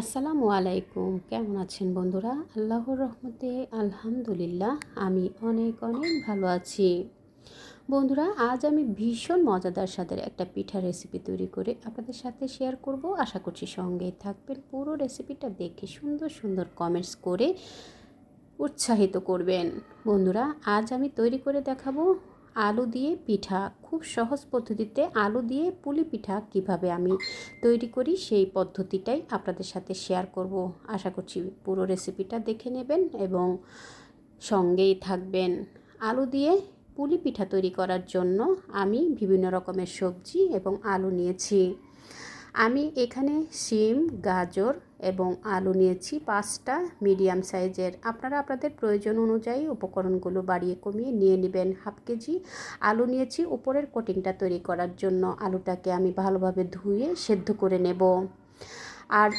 আসসালামু আলাইকুম। কেমন আছেন বন্ধুরা? আল্লাহর রহমতে আলহামদুলিল্লাহ, আমি অনেক অনেক ভালো আছি। বন্ধুরা, আজ আমি ভীষণ মজাদার স্বাদের একটা পিঠা রেসিপি তৈরি করে আপনাদের সাথে শেয়ার করব। আশা করছি সঙ্গেই থাকবেন। পুরো রেসিপিটা দেখে সুন্দর সুন্দর কমেন্টস করে উৎসাহিত করবেন। বন্ধুরা, আজ আমি তৈরি করে দেখাবো আলু দিয়ে পিঠা। খুব সহজ পদ্ধতিতে আলু দিয়ে পুলি পিঠা কীভাবে আমি তৈরি করি সেই পদ্ধতিটাই আপনাদের সাথে শেয়ার করব। আশা করছি পুরো রেসিপিটা দেখে নেবেন এবং সঙ্গেই থাকবেন। আলু দিয়ে পুলি পিঠা তৈরি করার জন্য আমি বিভিন্ন রকমের সবজি এবং আলু নিয়েছি। আমি এখানে শিম, গাজর এবং আলু নিয়েছি পাঁচটা মিডিয়াম সাইজের। আপনারা আপনাদের প্রয়োজন অনুযায়ী উপকরণগুলো বাড়িয়ে কমিয়ে নিয়ে নেবেন হাফ কেজি। আলু নিয়েছি উপরের কোটিংটা তৈরি করার জন্য। আলুটাকে আমি ভালোভাবে ধুয়ে সেদ্ধ করে নেব। আর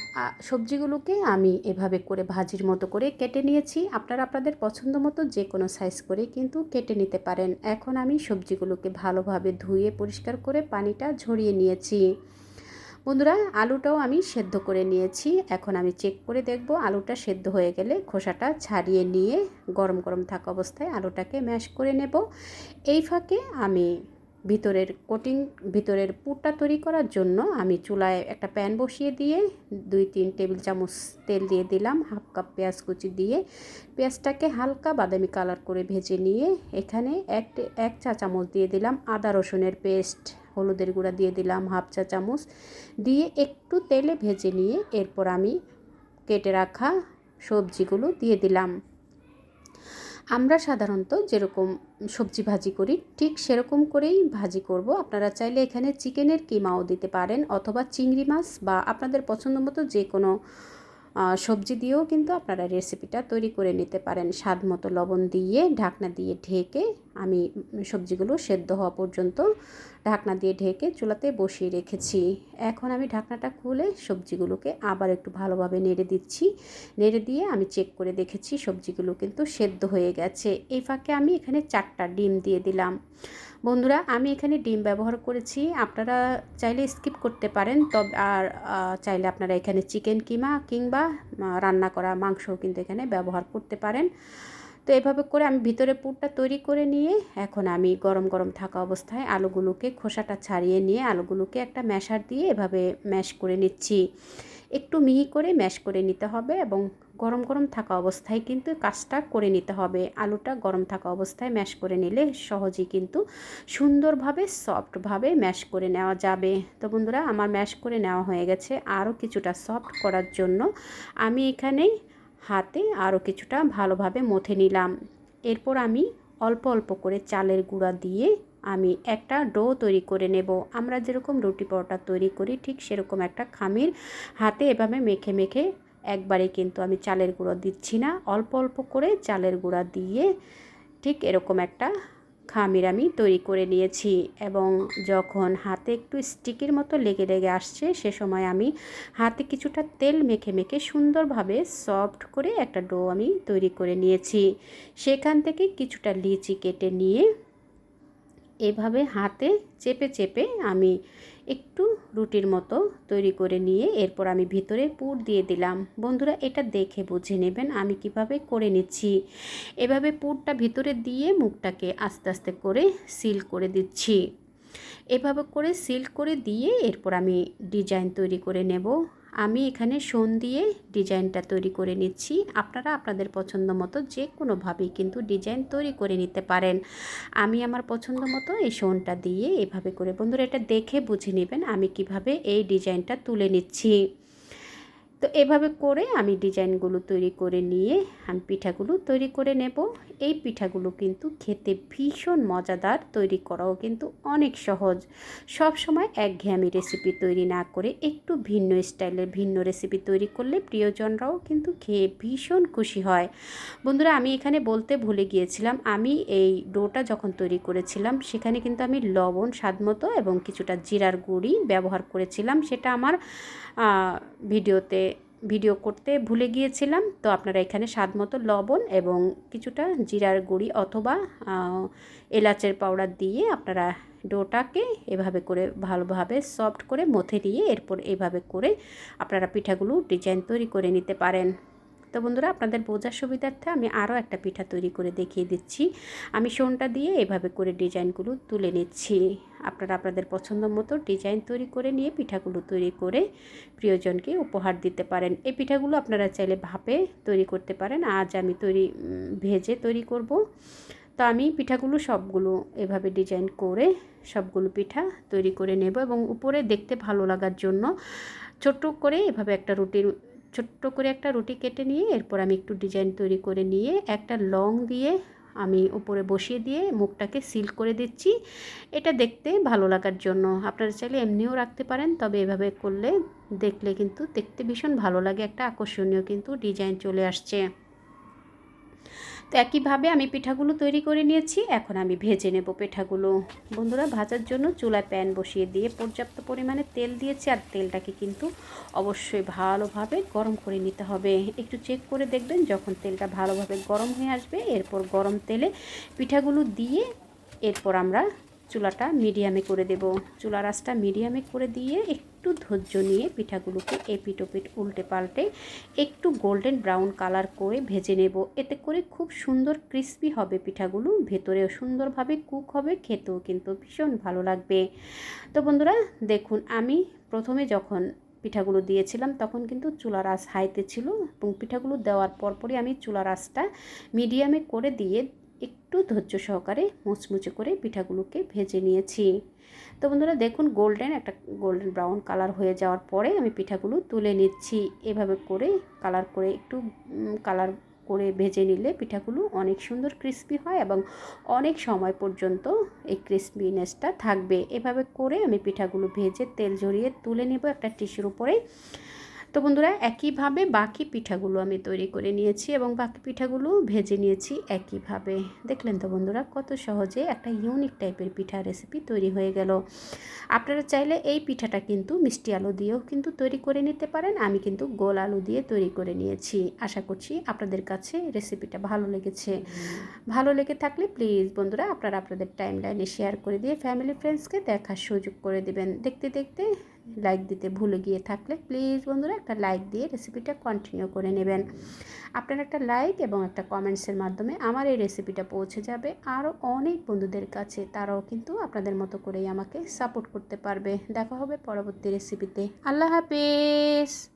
সবজিগুলোকে আমি এভাবে করে ভাজির মতো করে কেটে নিয়েছি। আপনারা আপনাদের পছন্দ মতো যে কোনো সাইজ করে কিন্তু কেটে নিতে পারেন। এখন আমি সবজিগুলোকে ভালোভাবে ধুয়ে পরিষ্কার করে পানিটা ঝরিয়ে নিয়েছি। বন্ধুরা, আলুটাও আমি সেদ্ধ করে নিয়েছি। এখন আমি চেক করে দেখব আলুটা সেদ্ধ হয়ে গেলে খোসাটা ছাড়িয়ে নিয়ে গরম গরম থাকা অবস্থায় আলুটাকে ম্যাশ করে নেব। এই ফাঁকে আমি ভিতরের কোটিং ভিতরের পুরটা তৈরি করার জন্য আমি চুলায় একটা প্যান বসিয়ে দিয়ে দুই তিন টেবিল চামচ তেল দিয়ে দিলাম, হাফ কাপ পেঁয়াজ কুচি দিয়ে। পেঁয়াজটাকে হালকা বাদামি কালার করে ভেজে নিয়ে এখানে এক এক চা চামচ দিয়ে দিলাম আদা রসুনের পেস্ট হলুদের গুঁড়া দিয়ে দিলাম হাফ চা চামচ। দিয়ে একটু তেলে ভেজে নিয়ে এরপর আমি কেটে রাখা সবজিগুলো দিয়ে দিলাম। আমরা সাধারণত যেরকম সবজি ভাজি করি, ঠিক সেরকম করেই ভাজি করব। আপনারা চাইলে এখানে চিকেনের কিমাও দিতে পারেন অথবা চিংড়ি মাছ বা আপনাদের পছন্দ মতো যে কোনো সবজি দিয়েও কিন্তু আপনারা রেসিপিটা তৈরি করে নিতে পারেন। স্বাদ মতো লবণ দিয়ে ঢাকনা দিয়ে ঢেকে আমি সবজিগুলো সেদ্ধ হওয়া পর্যন্ত ঢাকনা দিয়ে ঢেকে চুলাতে বসিয়ে রেখেছি। এখন আমি ঢাকনাটা খুলে সবজিগুলোকে আবার একটু ভালোভাবে নেড়ে দিচ্ছি। নেড়ে দিয়ে আমি চেক করে দেখেছি সবজিগুলো কিন্তু সেদ্ধ হয়ে গেছে। এই ফাঁকে আমি এখানে চারটা ডিম দিয়ে দিলাম। বন্ধুরা, আমি এখানে ডিম ব্যবহার করেছি। আপনারা চাইলে স্কিপ করতে পারেন, তবে আর চাইলে আপনারা এখানে চিকেন কিমা কিংবা রান্না করা মাংসও কিন্তু এখানে ব্যবহার করতে পারেন। তো এভাবে করে আমি ভিতরে পুরটা তৈরি করে নিয়ে, এখন আমি গরম গরম থাকা অবস্থায় আলুগুলোকে খোসাটা ছাড়িয়ে নিয়ে, আলুগুলোকে একটা ম্যাশার দিয়ে এভাবে ম্যাশ করে নিচ্ছি। একটু মিহি করে ম্যাশ করে নিতে হবে এবং গরম গরম থাকা অবস্থায় কিন্তু কাজটা করে নিতে হবে। আলুটা গরম থাকা অবস্থায় ম্যাশ করে নিলে সহজেই কিন্তু সুন্দরভাবে, সফটভাবে ম্যাশ করে নেওয়া যাবে। তো বন্ধুরা, আমার ম্যাশ করে নেওয়া হয়ে গেছে। আরও কিছুটা সফট করার জন্য আমি এখানে হাতে আরও কিছুটা ভালোভাবে মথে নিলাম। এরপর আমি অল্প অল্প করে চালের গুঁড়া দিয়ে আমি একটা ডো তৈরি করে নেব। আমরা যেরকম রুটি পরোটা তৈরি করি, ঠিক সেরকম একটা খামির হাতে এভাবে মেখে মেখে একবারে কিন্তু আমি চালের গুঁড়ো দিচ্ছি না। অল্প অল্প করে চালের গুঁড়া দিয়ে ঠিক এরকম একটা খামির আমি তৈরি করে নিয়েছি এবং যখন হাতে একটু স্টিকের মতো লেগে লেগে আসছে, সে সময় আমি হাতে কিছুটা তেল মেখে মেখে সুন্দরভাবে সফট করে একটা ডো আমি তৈরি করে নিয়েছি। সেখান থেকে কিছুটা লিচি কেটে নিয়ে এভাবে হাতে চেপে চেপে আমি একটু রুটির মতো তৈরি করে নিয়ে এরপর আমি ভিতরে পুর দিয়ে দিলাম। বন্ধুরা, এটা দেখে বুঝে নেবেন আমি কীভাবে করে নিচ্ছি। এভাবে পুরটা ভিতরে দিয়ে মুখটাকে আস্তে আস্তে করে সিল করে দিচ্ছি। এভাবে করে সিল করে দিয়ে এরপর আমি ডিজাইন তৈরি করে নেব। আমি এখানে সোন দিয়ে ডিজাইনটা তৈরি করে নিচ্ছি। আপনারা আপনাদের পছন্দ মতো যে কোনোভাবেই কিন্তু ডিজাইন তৈরি করে নিতে পারেন। আমি আমার পছন্দ মতো এই সোনটা দিয়ে এভাবে করে, বন্ধুরা এটা দেখে বুঝে নেবেন আমি কীভাবে এই ডিজাইনটা তুলে নিচ্ছি। তো এভাবে করে আমি ডিজাইনগুলো তৈরি করে নিয়ে আমি পিঠাগুলো তৈরি করে নেব। এই পিঠাগুলো কিন্তু খেতে ভীষণ মজাদার, তৈরি করাও কিন্তু অনেক সহজ। সব সময় একঘেয়েমি রেসিপি তৈরি না করে একটু ভিন্ন স্টাইলের ভিন্ন রেসিপি তৈরি করলে প্রিয়জনরাও কিন্তু খেয়ে ভীষণ খুশি হয়। বন্ধুরা, আমি এখানে বলতে ভুলে গিয়েছিলাম, আমি এই ডোটা যখন তৈরি করেছিলাম, সেখানে কিন্তু আমি লবণ স্বাদমতো এবং কিছুটা জিরার গুঁড়ি ব্যবহার করেছিলাম। সেটা আমার ভিডিওতে ভিডিও করতে ভুলে গিয়েছিলাম। তো আপনারা এখানে স্বাদ মতো লবণ এবং কিছুটা জিরার গুঁড়ি অথবা এলাচের পাউডার দিয়ে আপনারা ডোটাকে এভাবে করে ভালোভাবে সফট করে মথে দিয়ে এরপর এভাবে করে আপনারা পিঠাগুলো ডিজাইন তৈরি করে নিতে পারেন। তো বন্ধুরা, আপনাদের বোঝার সুবিধার্থে আমি আরও একটা পিঠা তৈরি করে দেখিয়ে দিচ্ছি। আমি সোনটা দিয়ে এভাবে করে ডিজাইনগুলো তুলে নিচ্ছি। আপনারা আপনাদের পছন্দ মতো ডিজাইন তৈরি করে নিয়ে পিঠাগুলো তৈরি করে প্রিয়জনকে উপহার দিতে পারেন। এই পিঠাগুলো আপনারা চাইলে ভাপে তৈরি করতে পারেন। আজ আমি তৈরি ভেজে তৈরি করব। তো আমি পিঠাগুলো সবগুলো এভাবে ডিজাইন করে সবগুলো পিঠা তৈরি করে নেব এবং উপরে দেখতে ভালো লাগার জন্য ছোট্ট করে এভাবে একটা রুটির ছোট্ট করে একটা রুটি কেটে নিয়ে এরপর আমি একটু ডিজাইন তৈরি করে নিয়ে একটা লং দিয়ে আমি উপরে বসিয়ে দিয়ে মুখটাকে সিল করে দিচ্ছি। এটা দেখতে ভালো লাগার জন্য। আপনারা চাইলে এমনিও রাখতে পারেন, তবে এভাবে করলে দেখলে কিন্তু দেখতে ভীষণ ভালো লাগে। একটা আকর্ষণীয় কিন্তু ডিজাইন চলে আসছে। তো একইভাবে আমি পিঠাগুলো তৈরি করে নিয়েছি, এখন আমি ভেজে নেব পিঠাগুলো। বন্ধুরা, ভাজার জন্য চুলায় প্যান বসিয়ে দিয়ে পর্যাপ্ত পরিমাণে তেল দিয়েছি, আর তেলটাকে কিন্তু অবশ্যই ভালোভাবে গরম করে নিতে হবে। একটু চেক করে দেখবেন, যখন তেলটা ভালোভাবে গরম হয়ে আসবে, এরপর গরম তেলে পিঠাগুলো দিয়ে এরপর আমরা চুলাটা মিডিয়ামে করে দেব। চুলা রাসটা মিডিয়ামে করে দিয়ে একটু ধৈর্য নিয়ে পিঠাগুলোকে এপিট ওপিট উল্টে পাল্টে একটু গোল্ডেন ব্রাউন কালার করে ভেজে নেব। এতে করে খুব সুন্দর ক্রিস্পি হবে পিঠাগুলো, ভেতরেও সুন্দরভাবে কুক হবে, খেতেও কিন্তু ভীষণ ভালো লাগবে। তো বন্ধুরা, দেখুন, আমি প্রথমে যখন পিঠাগুলো দিয়েছিলাম তখন কিন্তু চুলার আঁচ হাইতে ছিল এবং পিঠাগুলো দেওয়ার পরপরই আমি চুলার আঁচটা মিডিয়ামে করে দিয়ে একটু ধৈর্য সহকারে মুচমুচে করে পিঠাগুলোকে ভেজে নিয়েছি। তো বন্ধুরা, দেখুন গোল্ডেন একটা গোল্ডেন ব্রাউন কালার হয়ে যাওয়ার পরে আমি পিঠাগুলো তুলে নিচ্ছি। এভাবে করে কালার করে একটু কালার করে ভেজে নিলে পিঠাগুলো অনেক সুন্দর ক্রিস্পি হয় এবং অনেক সময় পর্যন্ত এই ক্রিস্পিনেসটা থাকবে। এভাবে করে আমি পিঠাগুলো ভেজে তেল ঝরিয়ে তুলে নেব একটা টিস্যুর উপরে। তো বন্ধুরা, একইভাবে বাকি পিঠাগুলো আমি তৈরি করে নিয়েছি এবং বাকি পিঠাগুলো ভেজে নিয়েছি একইভাবে। দেখলেন তো বন্ধুরা, কত সহজে একটা ইউনিক টাইপের পিঠা রেসিপি তৈরি হয়ে গেল। আপনারা চাইলে এই পিঠাটা কিন্তু মিষ্টি আলু দিয়েও কিন্তু তৈরি করে নিতে পারেন। আমি কিন্তু গোল আলু দিয়ে তৈরি করে নিয়েছি। আশা করছি আপনাদের কাছে রেসিপিটা ভালো লেগেছে। ভালো লেগে থাকলে প্লিজ বন্ধুরা, আপনারা আপনাদের টাইম লাইনে শেয়ার করে দিয়ে ফ্যামিলি ফ্রেন্ডসকে দেখার সুযোগ করে দেবেন। দেখতে দেখতে লাইক দিতে ভুলে গিয়ে থাকলে প্লিজ বন্ধুরা একটা লাইক দিয়ে রেসিপিটা কন্টিনিউ করে নেবেন। আপনার একটা লাইক এবং একটা কমেন্টসের মাধ্যমে আমার এই রেসিপিটা পৌঁছে যাবে। আরও অনেক বন্ধুদের কাছে তারাও কিন্তু আপনাদের মতো করেই আমাকে সাপোর্ট করতে পারবে। দেখা হবে পরবর্তী রেসিপিতে আল্লাহ হাফেজ!